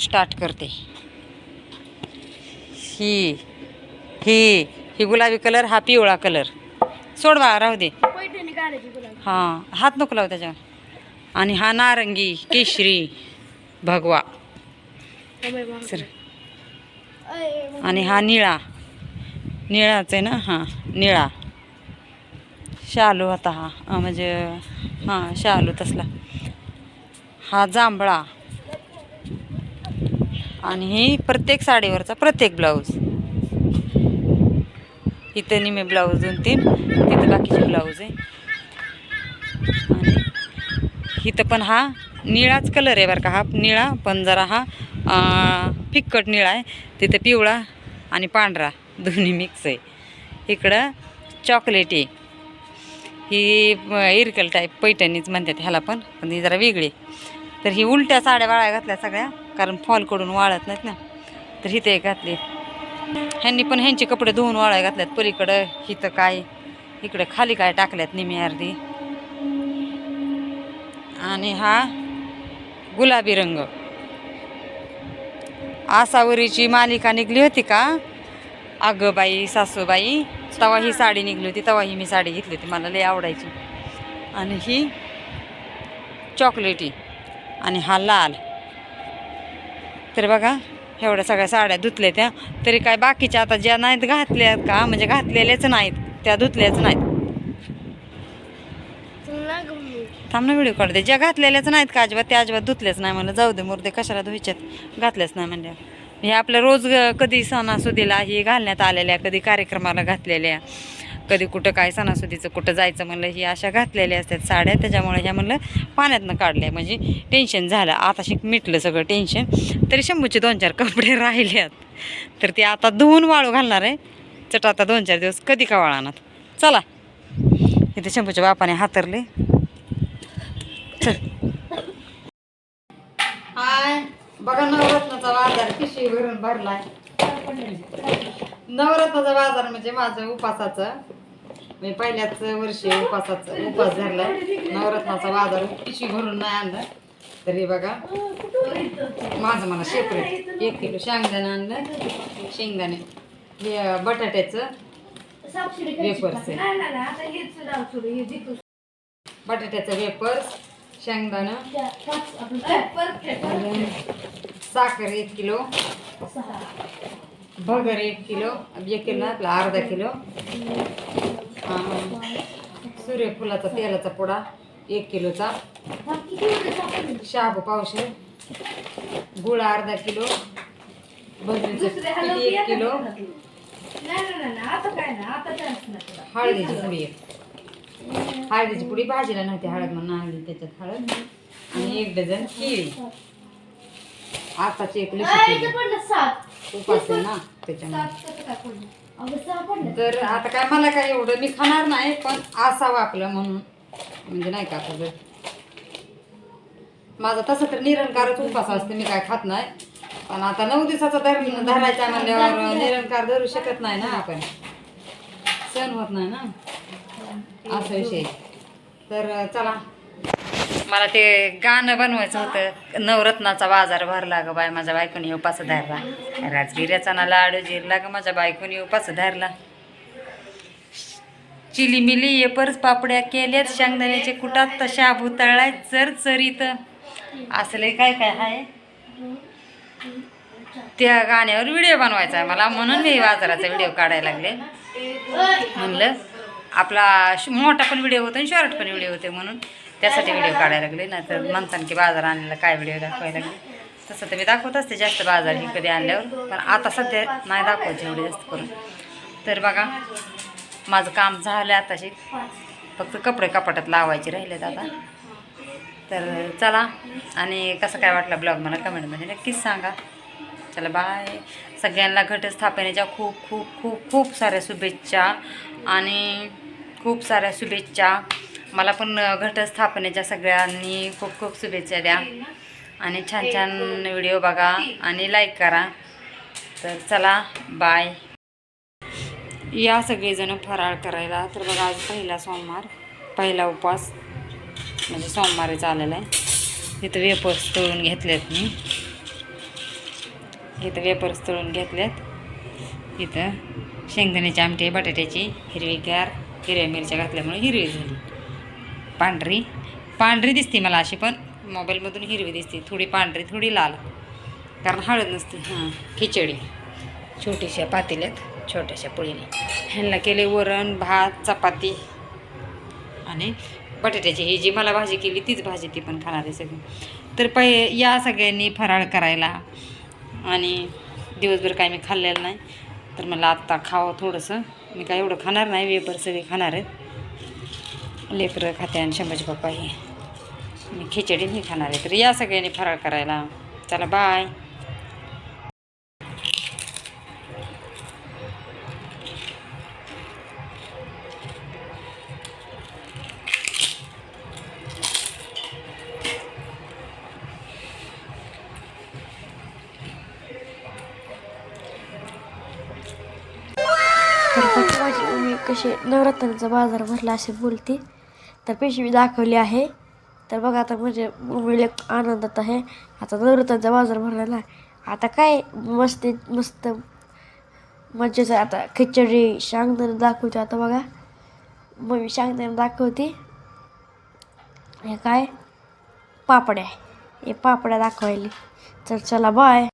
Start करते. ही ही ही गुलाबी colour हा पिवळा कलर सोड बा राहू दे. हां हात नको लावू त्याच्यावर. आणि हा नारंगी केशरी भगवा. सर. आणि हा निळा. निळाच आहे ना? हां निळा. शालू होता हा म्हणजे हां शालू तसला. हा जांभळा. आणि ही प्रत्येक साडीवरचा प्रत्येक ब्लाऊज. इथं निमे ब्लाऊज दोन तीन तिथं बाकीचे ब्लाऊज आहे. आणि इथं पण हा निळाच कलर आहे बरं का हा निळा पण जरा हा फिक्कट निळा आहे. तिथं पिवळा आणि पांढरा दोन्ही मिक्स आहे. इकडं चॉकलेटी ही इरकल टाईप पैठणीच म्हणतात ह्याला पण पण ही जरा वेगळी तर ही उलट्या साड्या वाळ्या घातल्या सगळ्या. कारण फॉलकडून वाळत नाहीत ना. तर ही ते ह्यांनी पण ह्यांचे कपडे धुवून वाळाय घातल्यात. पलीकडं हिथं काय इकडे खाली काय टाकल्यात निमी अर्धी. आणि हा गुलाबी रंग. आसावरीची मालिका निघली होती का? अगं बाई सासूबाई तवा ही साडी निघली होती. तवा ही मी साडी घेतली होती. मला लई आवडायची. आणि ही चॉकलेटी. आणि हा लाल. तर बघा एवढ्या सगळ्या साड्या धुतल्या त्या. तरी काय बाकीच्या आता ज्या नाहीत घातल्या का? म्हणजे घातलेल्याच नाहीत. त्या धुतल्याच नाहीत. थांब ना व्हिडिओ काढते ज्या घातलेल्याच नाहीत का अजिबात त्या अजिबात धुतल्याच नाही म्हणलं. जाऊ दे मुर्दे कशाला धुवायच्यात? घातल्याच नाही म्हणजे हे आपल्या रोज कधी सणासुदीला ही घालण्यात आलेल्या कधी कार्यक्रमाला घातलेल्या. कधी कुठं काय सणासुदीचं कुठं जायचं म्हणलं ही अशा घातलेल्या असतात साड्या त्याच्यामुळे ह्या म्हणलं पाण्यातनं काढल्या. म्हणजे टेन्शन झालं. आता शिक मिटलं सगळं टेन्शन तरी शंभूचे दोन चार कपडे राहिले आहेत तर ते आता धुवून वाळू घालणार आहे. चट आता दोन चार दिवस कधी का वाळणार? चला. इथे शंभूच्या बापाने हातरले. चल हाय. बघा नवरत्नाचा बाजार पिशवी भरून भरलाय. नवरत्नाचा बाजार म्हणजे माझं उपासाचं. मी पहिल्याच वर्षी उपासाचं उपास झाला. नवरत्नाचा बाजार पिशवी भरून नाही आणला. तरी बघा माझं मला शेपरेट. एक किलो शेंगदाणे आणलं. शेंगदाणे. हे बटाट्याचं वेफर्स बटाट्याचं वेपर्स शेंगदाणं. साखर एक किलो. भगर एक किलो. एक किलो आपला अर्धा किलो. सूर्यफुलाचा तेलाचा पुडा एक किलोचा. शाबू पावशे गुळ अर्धा किलो. भजरीचं पीठ एक किलो. हळदीची पुडी एक. हळदीची पुडी भाजीला नव्हती हळद म्हणून आणली त्याच्यात हळद. आणि एक डझन केळी. आताची एक लिशी केली उपास ना त्याच्यामुळे तर आता काय मला काय एवढं मी खाणार नाही पण असावं आपलं म्हणून. म्हणजे नाही का आता जर. माझा तसं तर निरंकारच उपास असते मी काय खात नाही. पण आता नऊ दिवसाचा धर्म धरायचा म्हणल्यावर निरंकार धरू शकत नाही ना आपण. सण होत नाही ना. असा विषय तर चला. मला ते गाणं बनवायचं होतं. नवरत्नाचा बाजार भरला ग बाय माझ्या बायकोने उपास धरला. राजगिऱ्याचा ना लाडू जिरला ग माझ्या बायकोने उपास धरला. चिली मिली येपर्स पापड्या केल्यात शेंगदाण्याचे कुटात तशा भुतळाय चर चरीत. असले काय काय आहे त्या गाण्यावर व्हिडिओ बनवायचा आहे मला म्हणून मी बाजाराचा व्हिडिओ काढायला लागले. म्हणलं आपला श- मोठा पण व्हिडिओ होतो आणि शॉर्ट पण व्हिडिओ होते म्हणून. त्यासाठी व्हिडिओ काढायला लागले नाही तर म्हणतात की बाजार आणलेला काय व्हिडिओ दाखवायला लागले. तसं तर मी दाखवत असते जास्त बाजार ही कधी आणल्यावर पण आता सध्या नाही दाखवत एवढे जास्त करून. तर बघा माझं काम झालं आताशी फक्त कपडे कपाटात लावायचे राहिले दादा तर चला आणि कसं काय वाटलं ब्लॉग मला कमेंटमध्ये नक्कीच सांगा. चला बाय सगळ्यांना घटस्थापनेच्या खूप खूप खूप खूप साऱ्या शुभेच्छा आणि खूप साऱ्या शुभेच्छा. मला पण घटस्थापनेच्या सगळ्यांनी खूप खूप शुभेच्छा द्या. आणि छान छान व्हिडिओ बघा आणि लाईक करा. तर चला बाय या सगळेजण फराळ करायला. तर बघा आज पहिला सोमवार पहिला उपवास म्हणजे सोमवारी आलेला आहे. इथं वेपर्स तळून घेतलेत मी. इथं वेपर्स तळून घेतलेत. इथं शेंगदाण्याची आमटी बटाट्याची हिरवीगार हिरव्या मिरच्या घातल्यामुळे हिरवी झाली. पांढरी. पांढरी दिसते मला अशी पण. मोबाईलमधून हिरवी दिसते. थोडी पांढरी थोडी लाल. कारण हळद नसते. हां खिचडी. छोटीशा पातेल्यात छोट्याशा पोळीने. ह्यांना केले वरण भात चपाती. आणि बटाट्याची ही जी मला भाजी केली तीच भाजी ती पण खाणार आहे सगळी. तर पै या सगळ्यांनी फराळ करायला. आणि दिवसभर काय मी खाल्लेलं नाही. तर मला आत्ता खावं थोडंसं. मी काय एवढं खाणार नाही वेपर सगळे खाणार आहेत. लेकरं खाते आणि शंभज पप्पा हे. मी खिचडी नाही खाणार आहे. तर या सगळ्यांनी फराळ करायला. चला बाय कसे माझी नवरात्रांचा बाजार भरला असे बोलते. तर पिशवी दाखवली आहे. तर बघा आता म्हणजे मुंबईला आनंदात आहे. आता नवरात्रांचा बाजार भरलेला आहे. आता काय मस्त मस्त मजेच आता खिचडी शांगदाणे दाखवते आता बघा. मम्मी शांगदाणे दाखवते. हे काय? पापड्या. हे पापड्या दाखवायली. तर चला बाय